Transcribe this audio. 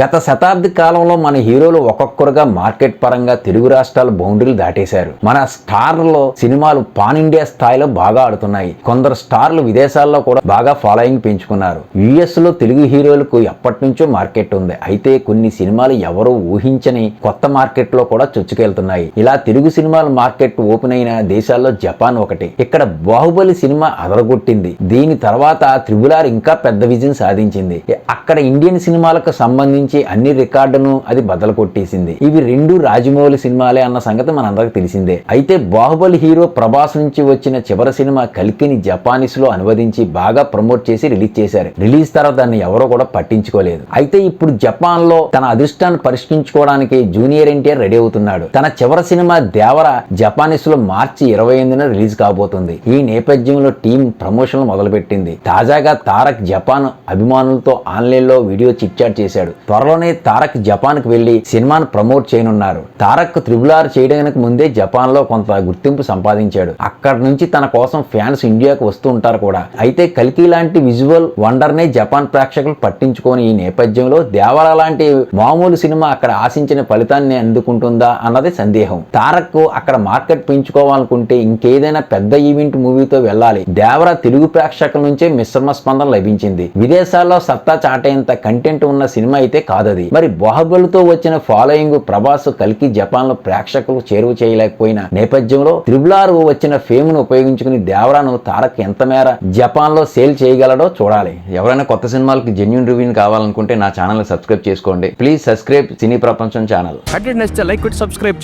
గత శతాబ్ది కాలంలో మన హీరోలు ఒక్కొక్కరుగా మార్కెట్ పరంగా తెలుగు రాష్ట్రాల బౌండరీలు దాటేశారు. మన స్టార్లలో సినిమాలు పాన్ ఇండియా స్థాయిలో బాగా ఆడుతున్నాయి. కొందరు స్టార్లు విదేశాల్లో కూడా బాగా ఫాలోయింగ్ పెంచుకున్నారు. యుఎస్లో తెలుగు హీరోలకు ఎప్పటి నుంచో మార్కెట్ ఉంది. అయితే కొన్ని సినిమాలు ఎవరూ ఊహించని కొత్త మార్కెట్లో కూడా చొచ్చుకెళ్తున్నాయి. ఇలా తెలుగు సినిమాల మార్కెట్ ఓపెన్ అయిన దేశాల్లో జపాన్ ఒకటి. ఇక్కడ బాహుబలి సినిమా అదరగొట్టింది. దీని తర్వాత త్రిబుల్ ఆర్ ఇంకా పెద్ద విజయం సాధించింది. అక్కడ ఇండియన్ సినిమాలకు సంబంధించి అన్ని రికార్డును అది బద్దలు కొట్టేసింది ఇవి రెండు రాజమౌళి సినిమాలే అన్న సంగతి మనందరికి తెలిసిందే. అయితే బాహుబలి హీరో ప్రభాస్ నుంచి వచ్చిన చివరి సినిమా కలికిని జపానీస్లో అనువదించి బాగా ప్రమోట్ చేసి రిలీజ్ చేశారు. రిలీజ్ తర్వాత దాన్ని ఎవరో కూడా పట్టించుకోలేదు. అయితే ఇప్పుడు జపాన్లో తన అదృష్టాన్ని పరిష్కరించుకోవడానికి జూనియర్ ఎన్టీఆర్ రెడీ అవుతున్నాడు. తన చివరి సినిమా దేవర జపానీస్లో మార్చి ఇరవై ఎనిమిదిన రిలీజ్ కాబోతుంది. ఈ నేపథ్యంలో టీం ప్రమోషన్లు మొదలుపెట్టింది. తాజాగా తారక్ జపాన్ అభిమానులతో ఆన్లైన్లో వీడియో చిట్ చాట్ చేశాడు. త్వరలోనే తారక్ జపాన్కు వెళ్ళి సినిమాను ప్రమోట్ చేయనున్నారు. తారక్ త్రిబుల్ ఆర్ చేయడానికి ముందే జపాన్లో కొంత గుర్తింపు సంపాదించాడు. అక్కడ నుంచి తన కోసం ఫ్యాన్స్ ఇండియాకు వస్తూ ఉంటారు కూడా. అయితే కల్కి లాంటి విజువల్ వండర్ నే జపాన్ ప్రేక్షకులు పట్టించుకొని ఈ నేపథ్యంలో దేవర లాంటి మామూలు సినిమా అక్కడ ఆశించిన ఫలితాన్ని అందుకుంటుందా అన్నది సందేహం. తారక్ అక్కడ మార్కెట్ పెంచుకోవాలనుకుంటే ఇంకేదైనా పెద్ద ఈవెంట్ మూవీతో వెళ్ళాలి. దేవర తెలుగు ప్రేక్షకుల నుంచే మిశ్రమ స్పందన లభించింది. విదేశాల్లో సత్తా చాటేంత కంటెంట్ ఉన్న సినిమా అయితే కాదది. మరి బాహుబలితో వచ్చిన ఫాలోయింగ్ ప్రభాస్ కలికి జపాన్లో ప్రేక్షకులు చేరువ చేయలేకపోయిన నేపథ్యంలో త్రిబుల్ వచ్చిన ఫేమ్ను ఉపయోగించుకుని దేవరాను తారక్ ఎంత మేర జపాన్లో సేల్ చేయగలడో చూడాలి. ఎవరైనా కొత్త సినిమాలకు జెన్యున్ రివ్యూ కావాలనుకుంటే నా ఛానల్ సబ్స్క్రైబ్ చేసుకోండి. Please subscribe Cine Prapancham channel. Like subscribe